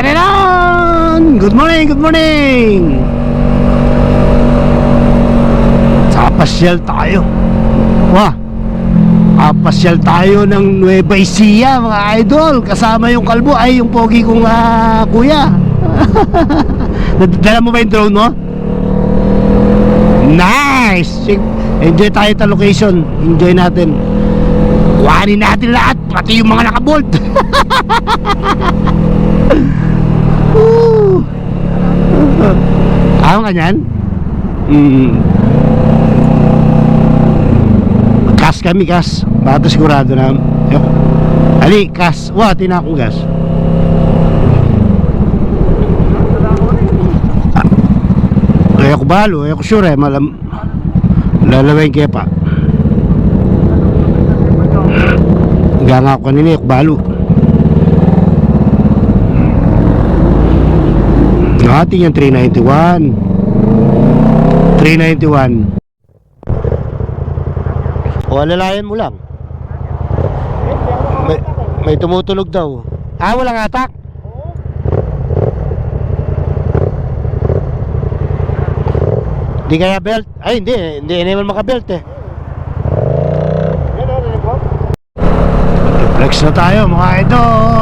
Let's get it on! Good morning, good morning! Kapasyal tayo. Wah! Kapasyal tayo ng Nueva Ecija, mga idol. Kasama yung kalbo, ay yung pogi kong ah, kuya. Dala mo ba yung drone mo? Nice! Enjoy tayo sa location. Enjoy natin. Kuhanin natin lahat, pati yung mga nakabolt. Woo! Ayaw ka niyan? Mm. Kas kami, kas. Bato sigurado na. Ali, kas. Wa, tinakong gas. Ah. Ayaw ko balo, ayaw ko sure eh. Malam... Lalawin kaya pa. Nga nga ako kanina, ayaw ko balo. Ating yung 391 391 O alalayan mo lang. May, may tumutunog daw. Ah walang atak Hindi kaya belt? Ay hindi. Hindi naman makabelt eh. Flex na tayo mga idol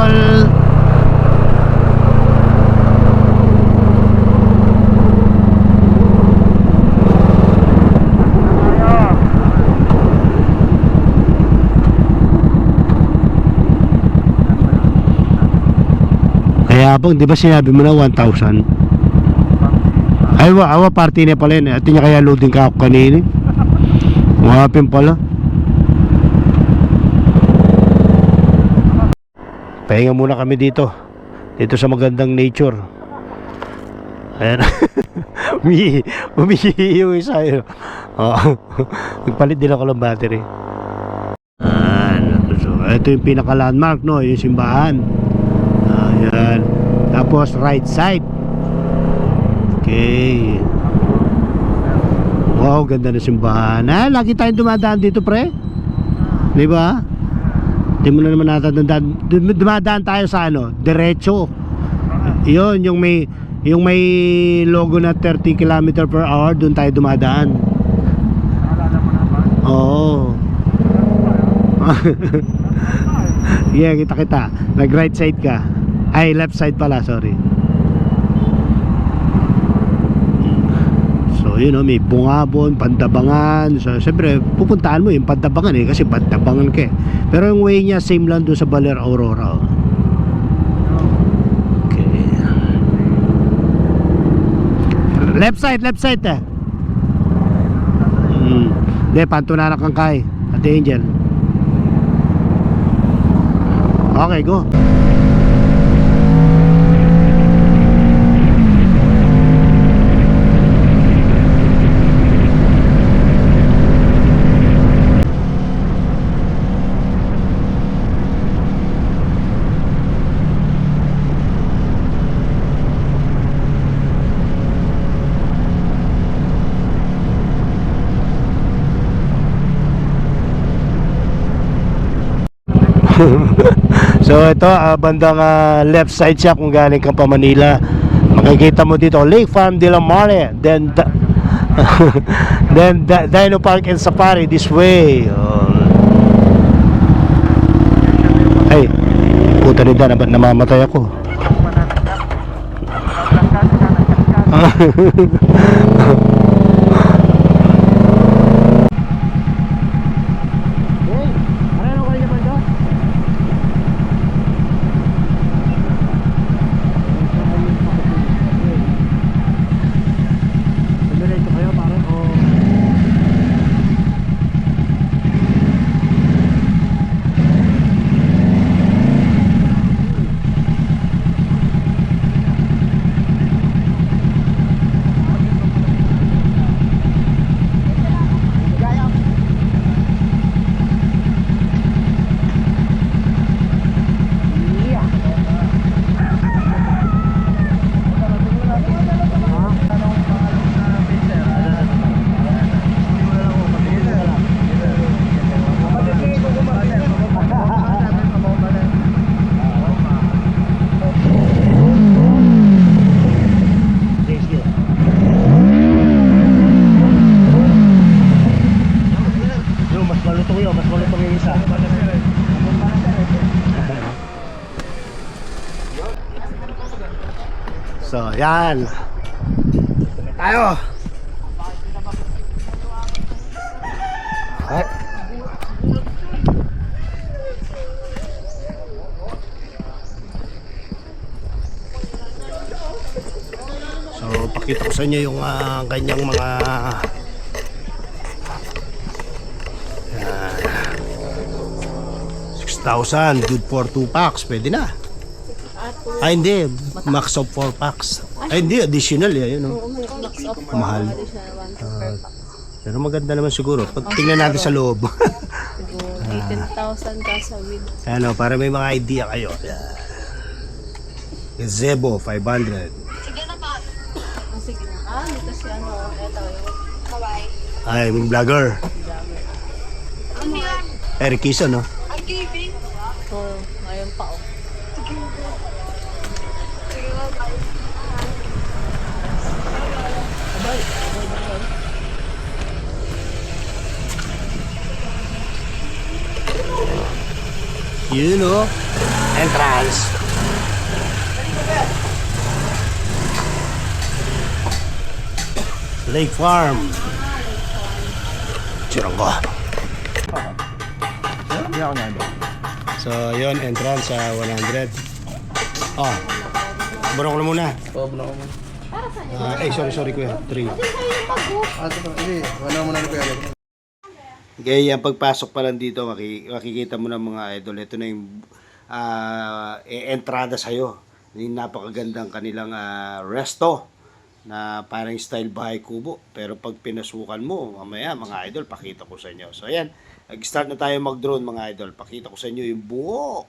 Kaya bang, di ba sinabi mo na 1,000? Ay, wa, awa party na pala yun. At niya kaya loading ka ako kanini. Wapin pala. Pahinga muna kami dito. Dito sa magandang nature. Ayan. Umi, umihi yung isa yun. Oo. Nagpalit din ako ng battery. Ayan. So, ito yung pinaka-landmark, no? Yung simbahan. Ayan. Tapos right side. Okay. Wow, ganda na simbahan. Ah, lagi tayong dumadaan dito, pre. Di ba? Hindi mo na naman. Dum- Dumadaan tayo sa ano, diretso. Yun, yung may yung may logo na 30 km per hour, doon tayo dumadaan. Oo. yeah, kita kita. Nag right side ka. Ay, left side pala, sorry. So, yun o, may bungabon, pandabangan. So, siyempre, pupuntahan mo yung pandabangan eh, kasi pandabangan ka eh. Pero yung way niya, same lang doon sa Baler Aurora. oh. Okay. Left side, left side eh. Hmm. Hindi, pantunanak kang kay. Ate Angel. Okay, go. so ito ah, bandang ah, left side siya kung galing ka pa Manila. Makikita mo dito Lake Farm de la Mare then then da- Dino Park and Safari this way. Oh. ay puta nila na namamatay ako So, yan. Tayo. Ay. So, pakita ko sa inyo yung ah, kanyang mga Yan. 6,000. Good for 2 packs. Pwede na. Ay, hindi. Max of 4 packs. Ay, hindi. Additional. Eh. Yun, oh. Max of Mahal. additional one per pack. Pero maganda naman siguro. Pag tingnan natin sa loob. Siguro 18,000 ka sa with. ano, para may mga idea kayo. Yan. Gazebo, 500. Ah, sige na. Ah, dito si ano. Ito yung Ay, yung vlogger. Eric Kison, no? Oh, ngayon pa oh. Yun, no? Entrance. Lake Farm. Chiranggo. So, yun, entrance sa 100. Oh. Burong ko na muna. Oo, buno ko mo. Ah, eh, sorry, sorry, kuya. 3. Ah, ito, hindi. Wala mo na rin kaya. Yung pagpasok pa lang dito, maki- makikita mo ng mga idol. Ito na yung ah, e- entrada sa'yo. Yung napakagandang kanilang ah, resto na parang style bahay kubo. Pero pag pinasukan mo, mamaya mga idol, pakita ko sa inyo. So ayan, nag-start na tayo mag-drone mga idol. Pakita ko sa inyo yung buo.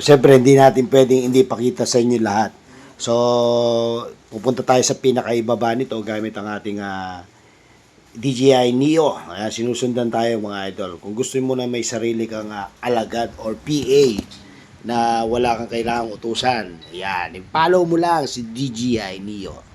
Siyempre, hindi natin pwedeng hindi pakita sa inyo lahat. So, pupunta tayo sa pinakaibaba nito gamit ang ating ah, DJI Neo. Kaya sinusundan tayo mga idol. Kung gusto mo na may sarili kang ah, alagad or PA na wala kang kailangang utusan, yan, follow mo lang si DJI Neo.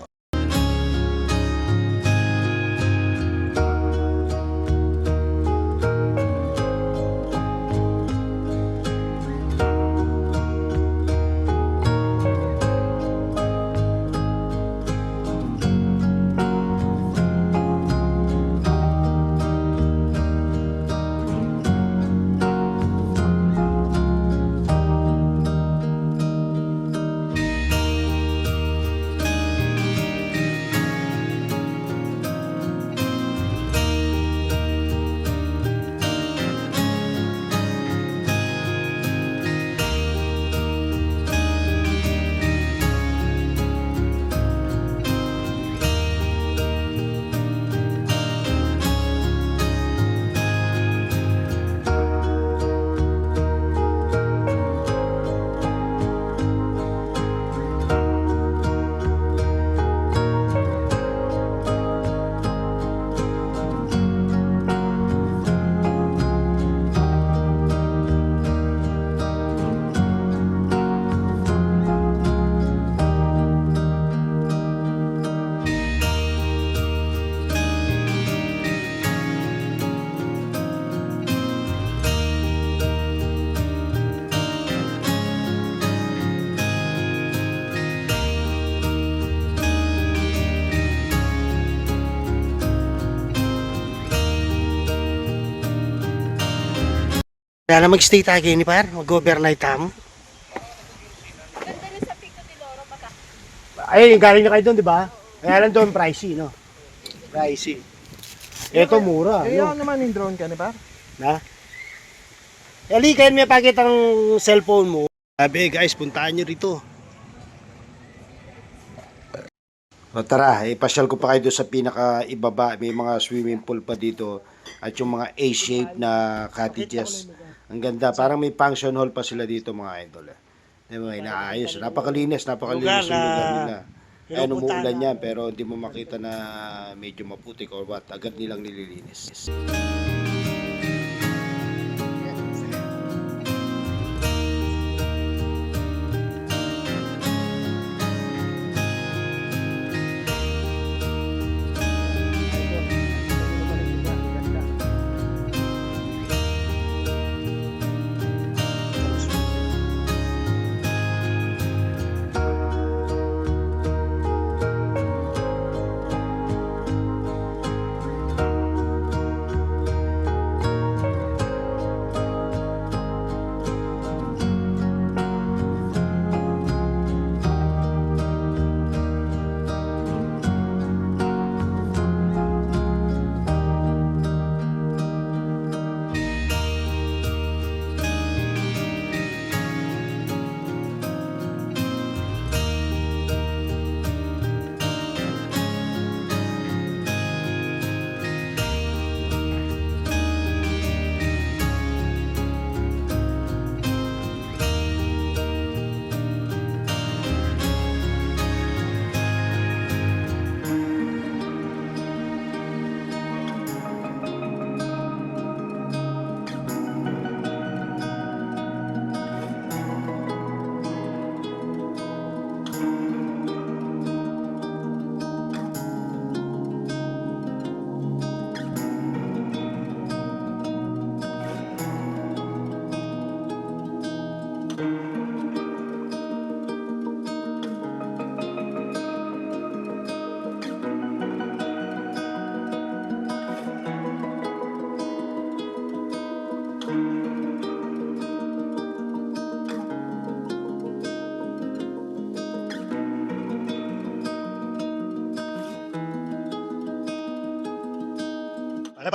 Kaya na mag-stay tayo kayo ni par, mag-overnight tamo. Ganda sa Pico de Loro, baka. Ay, galing na kayo doon, di ba? Kaya lang doon, pricey, no? Pricey. Ito, mura. Eh, no? ano naman yung drone ka, di ba? Na? Ali, kayo may pakita ang cellphone mo. Sabi, guys, puntahan nyo rito. O tara, ipasyal ko pa kayo doon sa pinaka ibaba. May mga swimming pool pa dito. At yung mga A-shape na cottages. Ang ganda. Parang may function hall pa sila dito mga idol. Eh. Di ba, inaayos. Napakalinis, napakalinis yung lugar nila. Ayan, umuulan yan, pero hindi mo makita na medyo maputik or what. Agad nilang nililinis.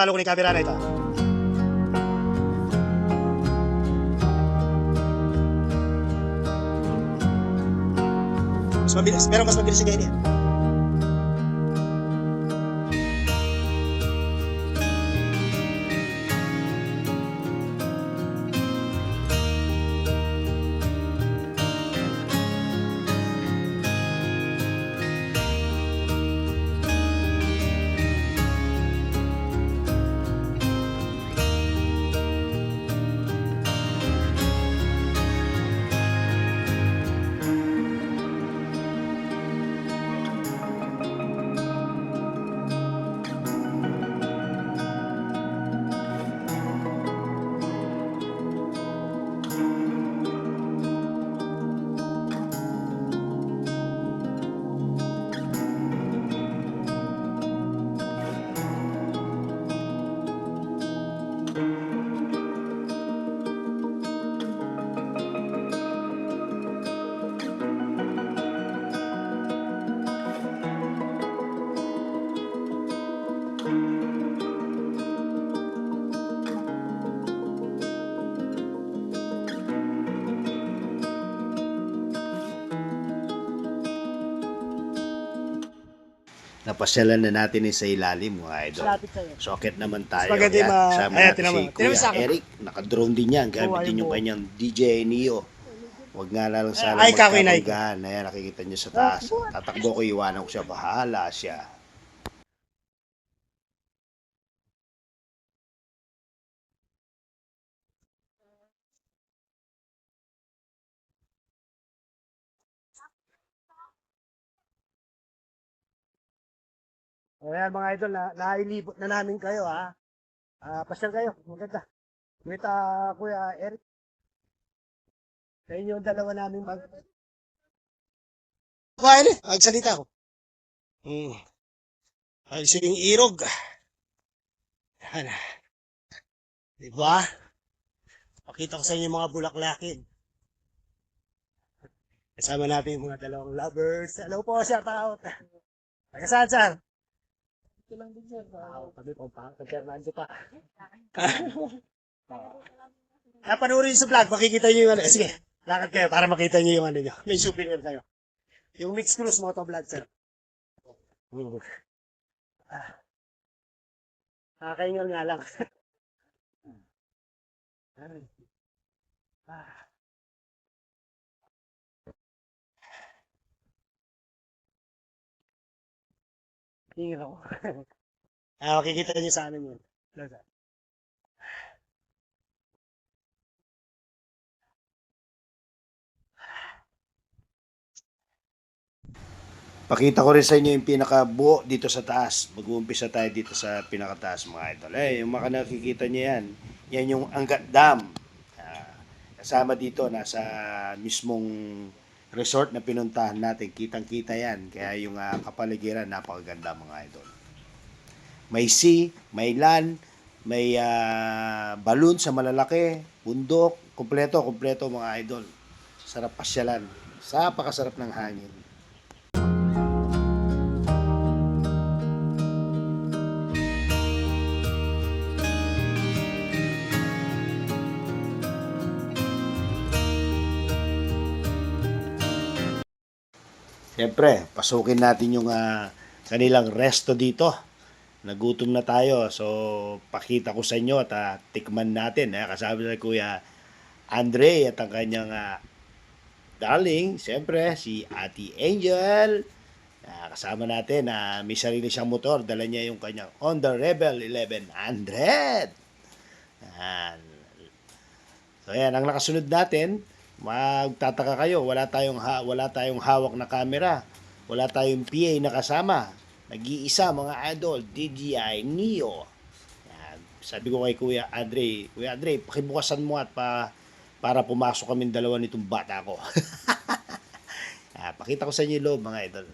Ko ni camera na ito? Mas mabilis, pero mas mabilis si ganyan. Napasyalan na natin yung sa ilalim mga idol. Socket naman tayo. Yung Yan, ma- Sama Ayan, natin si Kuya sa. Eric. Naka-drone din yan. Gamit din yung kanyang DJ Neo. Huwag nga lang sana Ay, magkabanggaan. Ayan, nakikita niyo sa taas. Tatakbo ko, iwanan ko siya. Bahala siya. Ayan mga idol, na, nailibot na namin kayo ha. Ah, pasyal kayo, maganda. Wait, ah, Kuya Eric. Sa inyo yung dalawa namin mag... Kumain eh. Agsalita ko. Hmm. Ay, siling irog. Yan. Diba? Pakita ko sa inyo mga bulaklakin. Kasama natin yung mga dalawang lovers. Hello po, shout out. Taga saan, sir? Ito lang din, sir. Wow, kami po pa. Fernando pa. Ah, panoorin sa vlog, makikita nyo yung ano. Sige, lakad kayo para makita nyo yung ano nyo. May souvenir kayo. Yung mixed cruise moto vlog, sir. Ah. Nakakaingal nga lang. Ay. Ah. Tingin ako. ah, makikita niyo sa amin yun. Lola. Pakita ko rin sa inyo yung pinakabuo dito sa taas. Mag-uumpisa tayo dito sa pinakataas mga idol. Eh, yung mga nakikita niyo yan, yan yung Angat Dam. Ah, kasama dito, nasa mismong resort na pinuntahan natin. Kitang-kita yan. Kaya yung ah, kapaligiran, napakaganda mga idol. May sea, may land, may ah, balloon sa malalaki, bundok, kumpleto, kumpleto mga idol. Sarap pasyalan. Sa pakasarap ng hangin. Siyempre, pasukin natin yung ah, kanilang resto dito. Nagutom na tayo. So, pakita ko sa inyo at ah, tikman natin. Eh. Kasama na Kuya Andre at ang kanyang ah, darling, siyempre, si Ate Angel. Ah, kasama natin na may sarili siyang motor. Dala niya yung kanyang Honda Rebel 1100. Yan. So, yan. Ang nakasunod natin, magtataka kayo, wala tayong ha, wala tayong hawak na camera. Wala tayong PA na kasama. Nag-iisa mga idol, DJI Neo. Yan. Sabi ko kay Kuya Andre, Kuya Andre, pakibukasan mo at pa para pumasok kami dalawa nitong bata ko. ah, pakita ko sa inyo loob mga idol.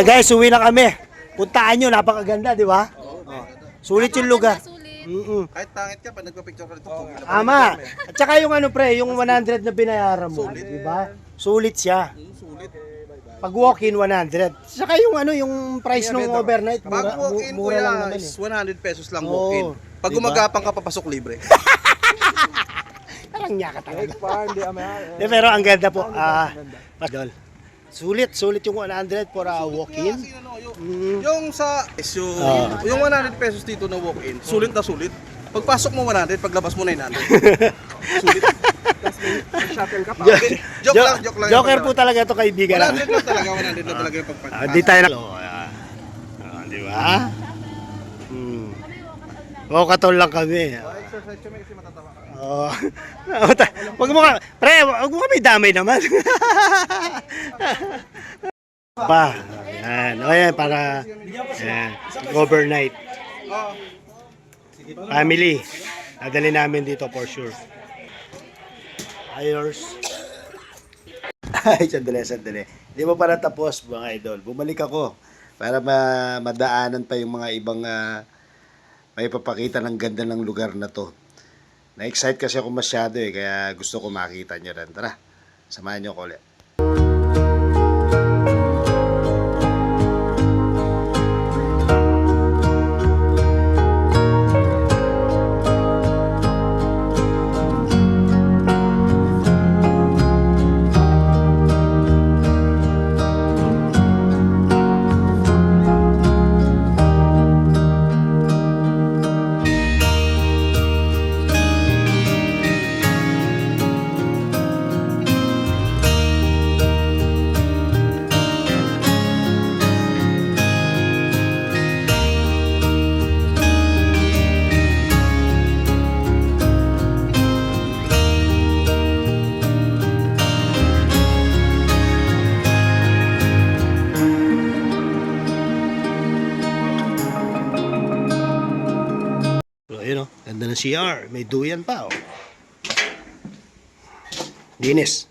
Eh guys, uwi na kami. Puntaan nyo, napakaganda, di ba? Oh. Sulit yung lugar. Sulit. Mm-mm. Kahit pangit ka, pag nagpa-picture ka dito, pa Tama. At saka yung ano pre, yung 100 na binayaran mo, di ba? Sulit siya. rin. Sulit. Pag walk-in 100. Saka yung ano, yung price ng overnight, Pag mura, walk-in, mu- mura lang kuya, naman is eh. 100 pesos lang Oo. walk-in. Pag Diba? gumagapang ka, papasok libre. Parang niya ka talaga. De, pero ang ganda po. Ah, Dol. Sulit, sulit yung 100 for a walk-in. Ano, yung, Mm. yung sa, yung, Ah. yung 100 pesos dito na walk-in, sulit na sulit. Pagpasok mo 100, paglabas mo 900. sulit. Joke Jo- lang, joke lang. Joker po talaga to kaibigan. 100 lang talaga, 100 lang talaga yung. Ah, di tayo na. Oh, ah. Ah, di ba? Hmm. Katol lang kami. Exercise kami kasi matatawa ka. Oo. Oh. wag mo ka, pre, wag mo kami damay naman. pa. Yan. O yan, para yan. overnight. Family. Nadali namin dito for sure. Ayors. Ay, sandali, sandali. Di ba para tapos, mga idol? Bumalik ako para ma madaanan pa yung mga ibang ah, may papakita ng ganda ng lugar na to. Na-excite kasi ako masyado eh, kaya gusto ko makita nyo rin. Tara, samahan nyo ko ulit. CR. May duyan pa oh. Linis.